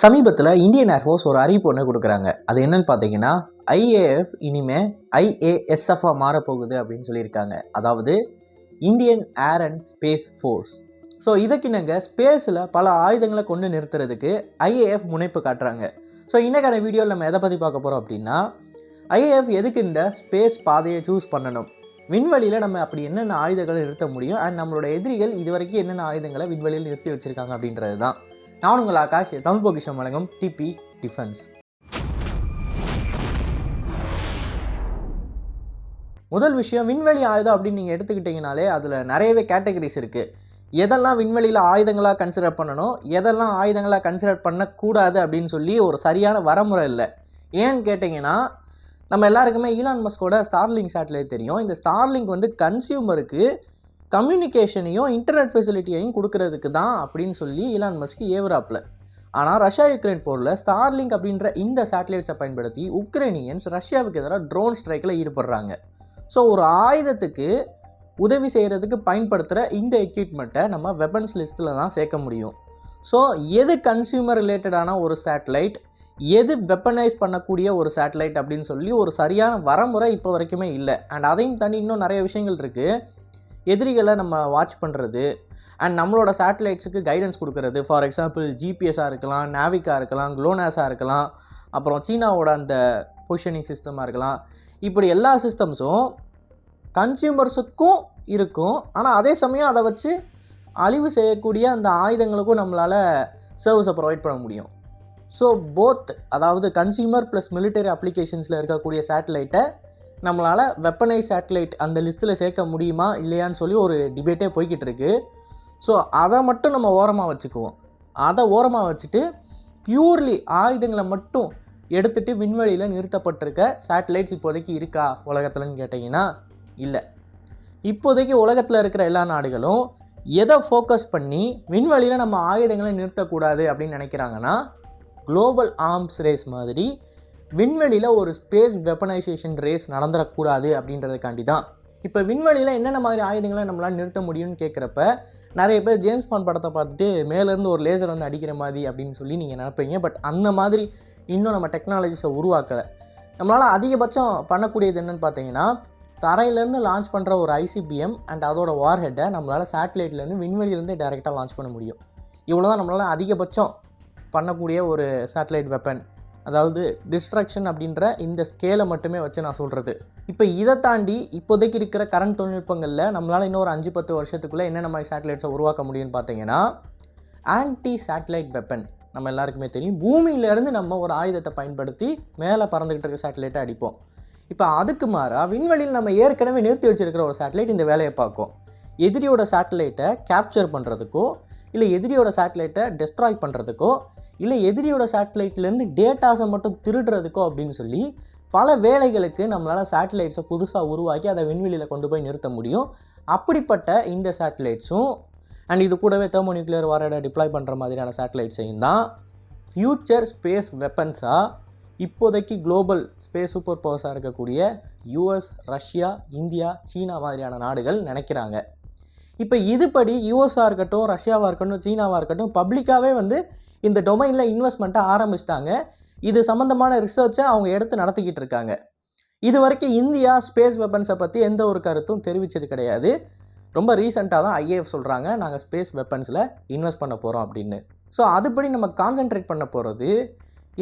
சமீபத்தில் Indian air force ஒரு அறிவிப்பு ஒன்று கொடுக்குறாங்க. அது என்னன்னு பார்த்தீங்கன்னா ஐஏஎஃப் இனிமே ஐஏஎஸ்எஃபாக மாறப்போகுது அப்படின்னு சொல்லியிருக்காங்க. அதாவது Indian air and space force so இதுக்கிணங்க ஸ்பேஸில் பல ஆயுதங்களை கொண்டு நிறுத்துறதுக்கு ஐஏஎஃப் முனைப்பு காட்டுறாங்க. ஸோ இன்னைக்கான வீடியோவில் நம்ம எதை பற்றி பார்க்க போகிறோம் அப்படின்னா ஐஏஎஃப் எதுக்கு இந்த ஸ்பேஸ் பாதையை சூஸ் பண்ணணும்? விண்வெளியில் நம்ம அப்படி என்னென்ன ஆயுதங்களை நிறுத்த முடியும்? அண்ட் நம்மளோட எதிரிகள் இது வரைக்கும் என்னென்ன ஆயுதங்களை விண்வெளியில் நிறுத்தி வச்சுருக்காங்க அப்படின்றது தான் நான் உங்கள் ஆகாஷ் தமிழ் பொக்கிஷம் வழங்கும் டிபி டிஃபென்ஸ் முதல் விஷயம் விண்வெளி ஆயுதம் அப்படின்னு நீங்கள் எடுத்துக்கிட்டிங்கனாலே அதில் நிறையவே கேட்டகரிஸ் இருக்குது எதெல்லாம் விண்வெளியில் ஆயுதங்களாக கன்சிடர் பண்ணணும் எதெல்லாம் ஆயுதங்களாக கன்சிடர் பண்ணக்கூடாது அப்படின்னு சொல்லி ஒரு சரியான வரமுறை இல்லை. ஏன்னு கேட்டிங்கன்னா நம்ம எல்லாருக்குமே ஈலான் மஸ்கோட ஸ்டார்லிங் சேட்டலைட் தெரியும். இந்த ஸ்டார்லிங்க் வந்து கன்சியூமருக்கு கம்யூனிகேஷனையும் இன்டர்நெட் ஃபெசிலிட்டியையும் கொடுக்கறதுக்கு தான் அப்படின்னு சொல்லி ஈலான் மஸ்க் ஏவராப்பில் ஆனால் ரஷ்யா யுக்ரைன் போரில் ஸ்டார்லிங்க் அப்படின்ற இந்த சேட்டலைட்ஸை பயன்படுத்தி உக்ரைனியன்ஸ் ரஷ்யாவுக்கு எதிராக ட்ரோன் ஸ்ட்ரைக்கில் ஈடுபடுறாங்க. ஸோ ஒரு ஆயுதத்துக்கு உதவி செய்கிறதுக்கு பயன்படுத்துகிற இந்த எக்யூப்மெண்ட்டை நம்ம வெப்பன்ஸ் லிஸ்ட்டில் தான் சேர்க்க முடியும். ஸோ எது கன்சியூமர் ரிலேட்டடான ஒரு சேட்டலைட் எது வெப்பனைஸ் பண்ணக்கூடிய ஒரு சேட்டலைட் அப்படின்னு சொல்லி ஒரு சரியான வரமுறை இப்போ வரைக்குமே இல்லை. அண்ட் அதையும் தாண்டி இன்னும் நிறைய விஷயங்கள் இருக்குது எதிரிகளை நம்ம வாட்ச் பண்ணுறது அண்ட் நம்மளோட சேட்டலைட்ஸுக்கு கைடன்ஸ் கொடுக்கறது. ஃபார் எக்ஸாம்பிள் ஜிபிஎஸ்ஸாக இருக்கலாம் நாவிக்காக இருக்கலாம் குளோனாஸாக இருக்கலாம். அப்புறம் சீனாவோட அந்த பொசிஷனிங் சிஸ்டமாக இருக்கலாம். இப்படி எல்லா சிஸ்டம்ஸும் கன்சியூமர்ஸுக்கும் இருக்கும். ஆனால் அதே சமயம் அதை வச்சு அழிவு செய்யக்கூடிய அந்த ஆயுதங்களுக்கும் நம்மளால் சர்வீஸை ப்ரொவைட் பண்ண முடியும். ஸோ போத் அதாவது கன்சியூமர் ப்ளஸ் மிலிட்டரி அப்ளிகேஷன்ஸில் இருக்கக்கூடிய சேட்டலைட்டை நம்மளால் வெப்பனை சேட்டலைட் அந்த லிஸ்ட்டில் சேர்க்க முடியுமா இல்லையான்னு சொல்லி ஒரு டிபேட்டே போய்கிட்டு இருக்கு. ஸோ அதை மட்டும் நம்ம ஓரமாக வச்சுக்குவோம். அதை ஓரமாக வச்சுட்டு பியூர்லி ஆயுதங்களை மட்டும் எடுத்துகிட்டு விண்வெளியில் நிறுத்தப்பட்டிருக்க சேட்டலைட்ஸ் இப்போதைக்கு இருக்கா உலகத்துலன்னு கேட்டிங்கன்னா இல்லை. இப்போதைக்கு உலகத்தில் இருக்கிற எல்லா நாடுகளும் எதை ஃபோக்கஸ் பண்ணி விண்வெளியில் நம்ம ஆயுதங்களை நிறுத்தக்கூடாது அப்படின்னு நினைக்கிறாங்கன்னா குளோபல் ஆர்ம்ஸ் ரேஸ் மாதிரி விண்வெளியில் ஒரு ஸ்பேஸ் வெப்பனைசேஷன் ரேஸ் நடந்துடக்கூடாது அப்படின்றதுக்காண்டி தான். இப்போ விண்வெளியில் என்னென்ன மாதிரி ஆயுதங்களை நம்மளால் நிறுத்த முடியும்னு கேட்குறப்ப நிறைய பேர் ஜேம்ஸ் பாண்ட் படத்தை பார்த்துட்டு மேலேருந்து ஒரு லேசர் வந்து அடிக்கிற மாதிரி அப்படின்னு சொல்லி நீங்கள் நினைப்பீங்க. பட் அந்த மாதிரி இன்னும் நம்ம டெக்னாலஜிஸை உருவாக்கலை. நம்மளால் அதிகபட்சம் பண்ணக்கூடியது என்னென்னு பார்த்தீங்கன்னா தரையிலேருந்து லான்ச் பண்ணுற ஒரு ஐசிபிஎம் அண்ட் அதோட வார்ஹெட்டை நம்மளால் சேட்டலைட்லேருந்து விண்வெளியிலேருந்து டைரெக்டாக லான்ச் பண்ண முடியும். இவ்வளோ தான் நம்மளால் அதிகபட்சம் பண்ணக்கூடிய ஒரு சேட்டலைட் வெப்பன் அதாவது டிஸ்ட்ரக்ஷன் அப்படின்ற இந்த ஸ்கேலை மட்டுமே வச்சு நான் சொல்கிறது இப்போ இதை தாண்டி இப்போதைக்கு இருக்கிற கரண்ட் தொழில்நுட்பங்களில் நம்மளால் இன்னும் ஒரு அஞ்சு பத்து வருஷத்துக்குள்ளே என்னென்ன மாதிரி சேட்டலைட்ஸை உருவாக்க முடியும்னு பார்த்தீங்கன்னா ஆன்டி சேட்டலைட் வெப்பன் நம்ம எல்லாருக்குமே தெரியும். பூமியிலேருந்து நம்ம ஒரு ஆயுதத்தை பயன்படுத்தி மேலே பறந்துக்கிட்டு இருக்க சேட்டலைட்டை அடிப்போம். இப்போ அதுக்கு மாறாக விண்வெளியில் நம்ம ஏற்கனவே நிறுத்தி வச்சுருக்கிற ஒரு சேட்டலைட் இந்த வேலையை பார்க்கும். எதிரியோட சேட்டலைட்டை கேப்சர் பண்ணுறதுக்கோ இல்லை எதிரியோட சேட்டலைட்டை டெஸ்ட்ராய் பண்ணுறதுக்கோ இல்லை எதிரியோட சேட்டலைட்லேருந்து டேட்டாஸை மட்டும் திருடுறதுக்கோ அப்படின்னு சொல்லி பல வேலைகளுக்கு நம்மளால் சேட்டலைட்ஸை புதுசாக உருவாக்கி அதை விண்வெளியில் கொண்டு போய் நிறுத்த முடியும். அப்படிப்பட்ட இந்த சேட்டலைட்ஸும் அண்ட் இது கூடவே தெர்மோ நியூக்ளியர் வாரடை டிப்ளாய் பண்ணுற மாதிரியான சேட்டலைட்ஸையும் தான் ஃப்யூச்சர் ஸ்பேஸ் வெப்பன்ஸாக இப்போதைக்கு குளோபல் ஸ்பேஸ் சூப்பர் பவர்ஸாக இருக்கக்கூடிய யூஎஸ் ரஷ்யா இந்தியா சீனா மாதிரியான நாடுகள் நினைக்கிறாங்க. இப்போ இதுபடி யூஎஸ்ஸாக இருக்கட்டும் ரஷ்யாவாக இருக்கட்டும் சீனாவாக இருக்கட்டும் பப்ளிக்காகவே வந்து இந்த டொமைனில் இன்வெஸ்ட்மெண்ட்டை ஆரம்பிச்சிட்டாங்க. இது சம்மந்தமான ரிசர்ச்சை அவங்க எடுத்து நடத்திக்கிட்டு இருக்காங்க. இது வரைக்கும் இந்தியா ஸ்பேஸ் வெப்பன்ஸை பற்றி எந்த ஒரு கருத்தும் தெரிவித்தது கிடையாது. ரொம்ப ரீசெண்டாக தான் ஐஏஎஃப் சொல்கிறாங்க நாங்கள் ஸ்பேஸ் வெப்பன்ஸில் இன்வெஸ்ட் பண்ண போகிறோம் அப்படின்னு. ஸோ அதுபடி நம்ம கான்சென்ட்ரேட் பண்ண போகிறது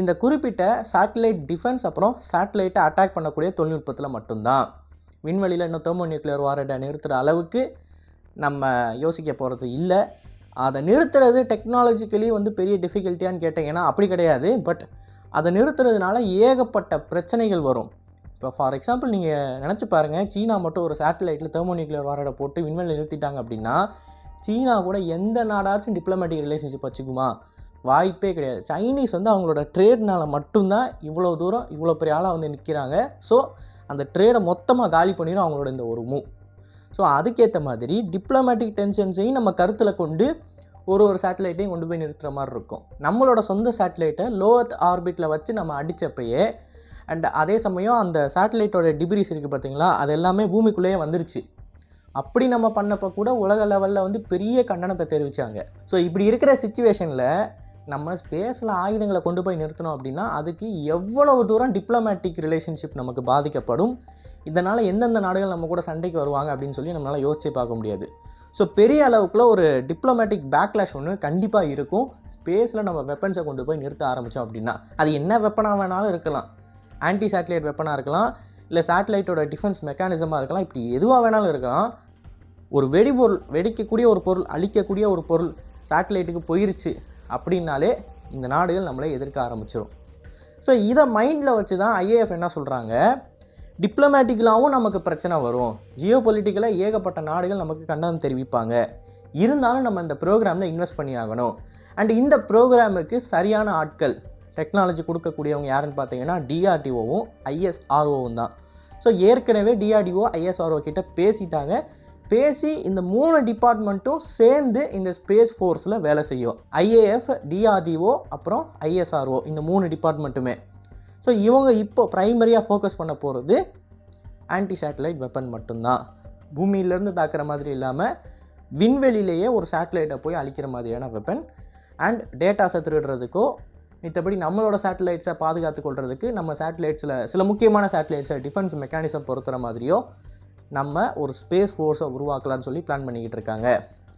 இந்த குறிப்பிட்ட சேட்டலைட் டிஃபென்ஸ் அப்புறம் சேட்டலைட்டை அட்டாக் பண்ணக்கூடிய தொழில்நுட்பத்தில் மட்டும்தான். விண்வெளியில் இன்னும் தெர்மோ நியூக்ளியர் வாரடை நிறுத்துகிற அளவுக்கு நம்ம யோசிக்க போகிறது இல்லை. அதை நிறுத்துறது டெக்னாலஜிக்கலி வந்து பெரிய டிஃபிகல்ட்டியான்னு கேட்டிங்கன்னா அப்படி கிடையாது. பட் அதை நிறுத்துறதுனால ஏகப்பட்ட பிரச்சனைகள் வரும். இப்போ ஃபார் எக்ஸாம்பிள் நீங்கள் நினச்சி பாருங்கள் சீனா மட்டும் ஒரு சேட்டலைட்டில் தெர்மோ வாரடை போட்டு விண்வெளியில் நிறுத்திட்டாங்க அப்படின்னா சீனா கூட எந்த நாடாச்சும் டிப்ளமேட்டிக் ரிலேஷன்ஷிப் வச்சுக்குமா? வாய்ப்பே கிடையாது. சைனீஸ் வந்து அவங்களோட ட்ரேட்னால் மட்டும்தான் இவ்வளோ தூரம் இவ்வளோ பெரிய ஆளாக வந்து நிற்கிறாங்க ஸோ அந்த ட்ரேடை மொத்தமாக காலி பண்ணிடும் அவங்களோட இந்த ஒரு மூவ் ஸோ அதுக்கேற்ற மாதிரி டிப்ளமேட்டிக் டென்ஷன்ஸையும் நம்ம கருத்தில் கொண்டு ஒரு ஒரு சேட்டலைட்டையும் கொண்டு போய் நிறுத்துகிற மாதிரி இருக்கும். நம்மளோட சொந்த சேட்டலைட்டை லோவத் ஆர்பிட்டில் வச்சு நம்ம அடித்தப்பயே அண்ட் அதே சமயம் அந்த சேட்டலைட்டோட டிபிரிஸ் இருக்குது பார்த்தீங்களா அது எல்லாமே பூமிக்குள்ளேயே வந்துருச்சு. அப்படி நம்ம பண்ணப்போ கூட உலக லெவலில் வந்து பெரிய கண்டனத்தை தெரிவித்தாங்க ஸோ இப்படி இருக்கிற சுச்சுவேஷனில் நம்ம ஸ்பேஸில் ஆயுதங்களை கொண்டு போய் நிறுத்தணும் அப்படின்னா அதுக்கு எவ்வளவு தூரம் டிப்ளமேட்டிக் ரிலேஷன்ஷிப் நமக்கு பாதிக்கப்படும் இதனால் எந்தெந்த நாடுகள் நம்ம கூட சண்டைக்கு வருவாங்க அப்படின்னு சொல்லி நம்மளால் யோசிச்சு பார்க்க முடியாது. ஸோ பெரிய அளவுக்குள்ள ஒரு டிப்ளமேட்டிக் பேக்லாஷ் ஒன்று கண்டிப்பாக இருக்கும். ஸ்பேஸில் நம்ம வெப்பன்ஸை கொண்டு போய் நிறுத்த ஆரம்பித்தோம் அப்படின்னா அது என்ன வெப்பனாக வேணாலும் இருக்கலாம். ஆன்டி சேட்டலைட் வெப்பனாக இருக்கலாம் இல்லை சேட்டலைட்டோட டிஃபென்ஸ் மெக்கானிசமாக இருக்கலாம் இப்படி எதுவாக வேணாலும் இருக்கலாம். ஒரு வெடிபொருள் வெடிக்கக்கூடிய ஒரு பொருள் அழிக்கக்கூடிய ஒரு பொருள் சேட்டலைட்டுக்கு போயிருச்சு அப்படின்னாலே இந்த நாடுகள் நம்மளை எதிர்க்க ஆரம்பிச்சிடும் ஸோ இதை மைண்டில் வச்சு தான் ஐஏஎஃப் என்ன சொல்கிறாங்க டிப்ளமேட்டிக்கலாகவும் நமக்கு பிரச்சனை வரும். ஜியோ பொலிட்டிக்கலாக ஏகப்பட்ட நாடுகள் நமக்கு கண்டனம் தெரிவிப்பாங்க. இருந்தாலும் நம்ம இந்த ப்ரோக்ராமில் இன்வெஸ்ட் பண்ணி ஆகணும். அண்ட் இந்த ப்ரோக்ராமுக்கு சரியான ஆட்கள் டெக்னாலஜி கொடுக்கக்கூடியவங்க யாருன்னு பார்த்தீங்கன்னா டிஆர்டிஓவும் ஐஎஸ்ஆர்ஓவும் தான். ஸோ ஏற்கனவே டிஆர்டிஓ ஐஎஸ்ஆர்ஓ கிட்ட பேசிட்டாங்க. பேசி இந்த மூணு டிபார்ட்மெண்ட்டும் சேர்ந்து இந்த ஸ்பேஸ் ஃபோர்ஸில் வேலை செய்யும். ஐஏஎஃப் டிஆர்டிஓ அப்புறம் ஐஎஸ்ஆர்ஓ இந்த மூணு டிபார்ட்மெண்ட்டுமே ஸோ இவங்க இப்போ ப்ரைமரியாக ஃபோக்கஸ் பண்ண போகிறது ஆன்டி சேட்டலைட் வெப்பன் மட்டும்தான். பூமியிலேருந்து தாக்குற மாதிரி இல்லாமல் விண்வெளியிலேயே ஒரு சேட்டலைட்டை போய் அழிக்கிற மாதிரியான வெப்பன் அண்ட் டேட்டாஸை திருடுறதுக்கோ மித்தபடி நம்மளோட சேட்டலைட்ஸை பாதுகாத்து கொள்றதுக்கு நம்ம சேட்டலைட்ஸில் சில முக்கியமான சேட்டலைட்ஸை டிஃபென்ஸ் மெக்கானிசம் பொறுத்துற மாதிரியோ நம்ம ஒரு ஸ்பேஸ் ஃபோர்ஸை உருவாக்கலாம்னு சொல்லி பிளான் பண்ணிக்கிட்டு இருக்காங்க.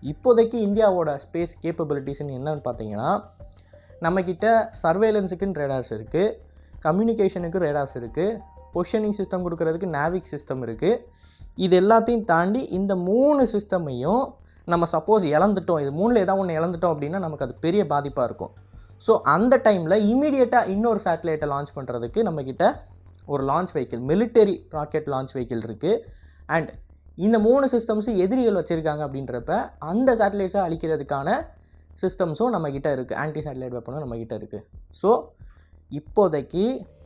இப்போதைக்கு இந்தியாவோட ஸ்பேஸ் கேப்பபிலிட்டிஸ்னு என்னன்னு பார்த்தீங்கன்னா நம்மக்கிட்ட சர்வேலன்ஸுக்குன்னு ரேடார்ஸ் இருக்குது கம்யூனிகேஷனுக்கு ரேடாஸ் இருக்குது பொஷனிங் சிஸ்டம் கொடுக்கறதுக்கு நாவிக் சிஸ்டம் இருக்குது இது எல்லாத்தையும் தாண்டி இந்த மூணு சிஸ்டமையும் நம்ம சப்போஸ் இழந்துட்டோம். இது மூணில் ஏதாவது ஒன்று இழந்துட்டோம் அப்படின்னா நமக்கு அது பெரிய பாதிப்பாக இருக்கும். ஸோ அந்த டைமில் இமீடியட்டாக இன்னொரு சேட்டலைட்டை லான்ச் பண்ணுறதுக்கு நம்மக்கிட்ட ஒரு launch vehicle military rocket launch vehicle இருக்குது அண்ட் இந்த மூணு சிஸ்டம்ஸும் எதிரிகள் வச்சுருக்காங்க அப்படின்றப்ப அந்த சேட்டலைட்ஸை அழிக்கிறதுக்கான சிஸ்டம்ஸும் நம்மக்கிட்ட இருக்குது ஆன்டி சேட்டலைட் வெப்பனும் நம்மக்கிட்ட இருக்குது ஸோ இப்போதைக்கு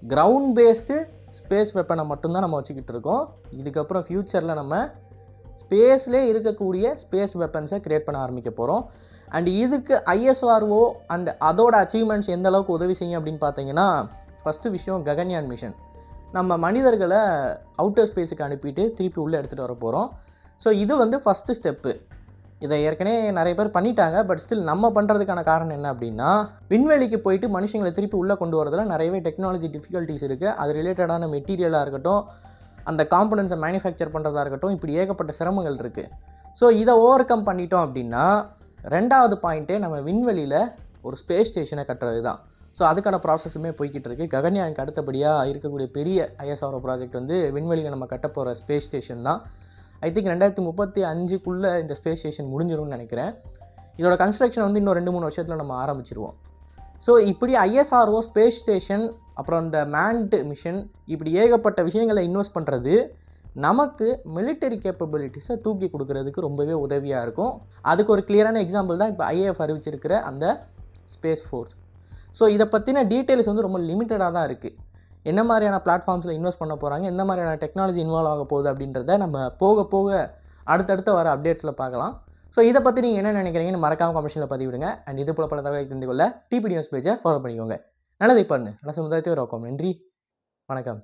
கிரவுண்ட் பேஸ்டு ஸ்பேஸ் வெப்பனை மட்டும்தான் நம்ம வச்சுக்கிட்டு இருக்கோம். இதுக்கப்புறம் ஃப்யூச்சரில் நம்ம ஸ்பேஸ்லே இருக்கக்கூடிய ஸ்பேஸ் வெப்பன்ஸை க்ரியேட் பண்ண ஆரம்பிக்க போகிறோம் அண்ட் இதுக்கு ஐஎஸ்ஆர்ஓ அந்த அதோட அச்சீவ்மெண்ட்ஸ் எந்த அளவுக்கு உதவி செய்யும் அப்படின்னு பார்த்தீங்கன்னா ஃபஸ்ட்டு விஷயம் ககன்யான் மிஷன் நம்ம மனிதர்களை அவுட்டர் ஸ்பேஸுக்கு அனுப்பிட்டு திருப்பி உள்ளே எடுத்துகிட்டு வர போகிறோம் ஸோ இது வந்து ஃபஸ்ட்டு ஸ்டெப்பு இதை ஏற்கனவே நிறைய பேர் பண்ணிட்டாங்க பட் ஸ்டில் நம்ம பண்ணுறதுக்கான காரணம் என்ன அப்படின்னா விண்வெளிக்கு போயிட்டு மனுஷங்களை திருப்பி உள்ளே கொண்டு வரதுல நிறையவே டெக்னாலஜி டிஃபிகல்ட்டிஸ் இருக்குது அது ரிலேட்டடான மெட்டீரியலாக இருக்கட்டும் அந்த காம்பனன்ஸை மேனுஃபேக்சர் பண்ணுறதா இருக்கட்டும் இப்படி ஏகப்பட்ட சிரமங்கள் இருக்குது ஸோ இதை ஓவர் கம் பண்ணிட்டோம் அப்படின்னா ரெண்டாவது பாயிண்ட்டே நம்ம விண்வெளியில் ஒரு ஸ்பேஸ் ஸ்டேஷனை கட்டுறது தான் ஸோ அதுக்கான ப்ராசஸுமே போய்கிட்டு இருக்குது ககன்யானுக்கு அடுத்தபடியாக இருக்கக்கூடிய பெரிய ஐஎஸ்ஆர்ஓ ப்ராஜெக்ட் வந்து விண்வெளியில் நம்ம கட்ட போகிற ஸ்பேஸ் ஸ்டேஷன் தான். ஐ திங்க் ரெண்டாயிரத்தி முப்பத்தி அஞ்சுக்குள்ளே இந்த ஸ்பேஸ் ஸ்டேஷன் முடிஞ்சிடும்னு நினைக்கிறேன். இதோட கன்ஸ்ட்ரக்ஷன் வந்து இன்னும் ரெண்டு மூணு வருஷத்தில் நம்ம ஆரம்பிச்சிருவோம். ஸோ இப்படி ஐஎஸ்ஆர்ஓ ஸ்பேஸ் ஸ்டேஷன் அப்புறம் இந்த மேன்டு மிஷன் இப்படி ஏகப்பட்ட விஷயங்களை இன்வெஸ்ட் பண்ணுறது நமக்கு மிலிட்டரி கேப்பபிலிட்டிஸை தூக்கி கொடுக்கறதுக்கு ரொம்பவே உதவியாக இருக்கும். அதுக்கு ஒரு கிளியரான எக்ஸாம்பிள் தான் இப்போ ஐஏஎஃப் அறிவிச்சிருக்கிற அந்த ஸ்பேஸ் ஃபோர்ஸ் ஸோ இதை பற்றின டீட்டெயில்ஸ் வந்து ரொம்ப லிமிட்டடாக தான் இருக்குது என்ன மாதிரியான பிளாட்ஃபார்ம்ஸில் இன்வெஸ்ட் பண்ண போகிறாங்க எந்த மாதிரியான டெக்னாலஜி இன்வால்வ் ஆக போகுது அப்படின்றத நம்ம போக போக அடுத்தடுத்து வர அப்டேட்ஸில் பார்க்கலாம். ஸோ இதை பற்றி நீங்கள் என்ன நினைக்கிறீங்கன்னு மறக்காமல் கமிஷனில் பதிவிடுங்க. அண்ட் இது போல பல தகவலை தெரிந்து கொள்ள டிபி நியூஸ் பேஜை ஃபாலோ பண்ணிக்கோங்க. நல்லதை பண்ணு நல்ல சமுதாயத்தை ஒரு நன்றி. வணக்கம்.